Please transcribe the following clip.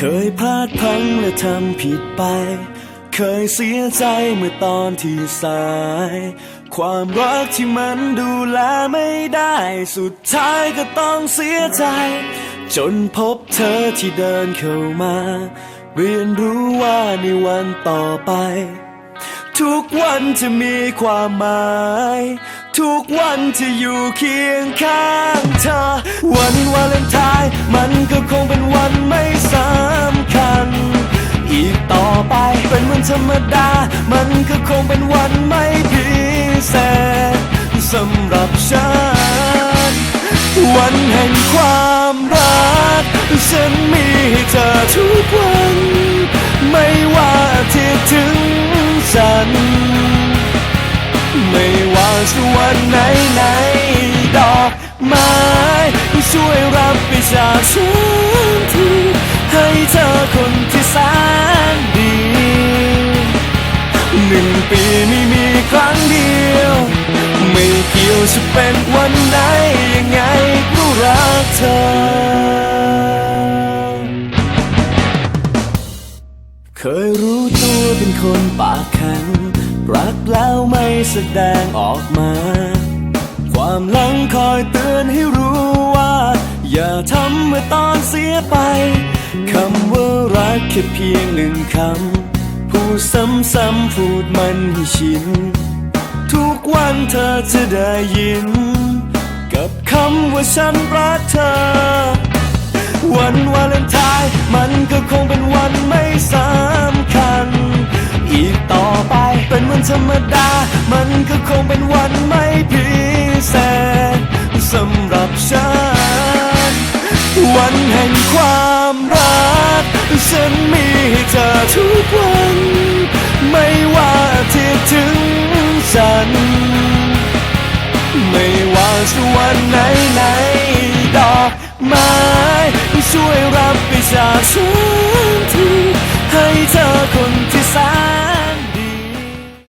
เคยพลาดพลั้งและทำผิดไป เคยเสียใจเมื่อตอนที่สาย ความรักที่มันดูแลไม่ได้ สุดท้ายก็ต้องเสียใจ จนพบเธอที่เดินเข้ามา เรียนรู้ว่าในวันต่อไป ทุกวันจะมีความหมาย ทุกวันจะอยู่เคียงข้างเธอ วันวาเลนไทน์มันก็คงเป็นวันไม่สำคัญ อีกต่อไปเป็นวันธรรมดา มันก็คงเป็นวันไม่พิเศษสำหรับฉัน วันแห่งความรัก ฉันมีให้เธอทุก นไหนไหนดอกไม้ช่วยรับไปจากฉันทีให้เธอคนที่แสนดีหนึ่งปีไม่มีครั้งเดียว ไม่เกี่ยวจะเป็นวันไหนยังไงก็รักเธอ เคยรู้ตัวเป็นคนปากแข็ง รักแล้วไม่แสดงออกมา ความหลังคอยเตือนให้รู้ว่า อย่าทำเมื่อตอนเสียไปคำว่ารักแค่เพียงหนึ่งคำพูดซ้ำๆพูดมันให้ชิน ทุกวันเธอจะได้ยิน กับคำว่าฉันรักเธอ ธรรมดา มันก็คงเป็นวันไม่พิเศษสำหรับฉัน วันแห่งความรัก ฉันมีให้เธอทุกวัน ไม่ว่าที่ถึงฉัน ไม่ว่าจะวันไหนไหนดอกไม้ช่วยรับไปจากฉัน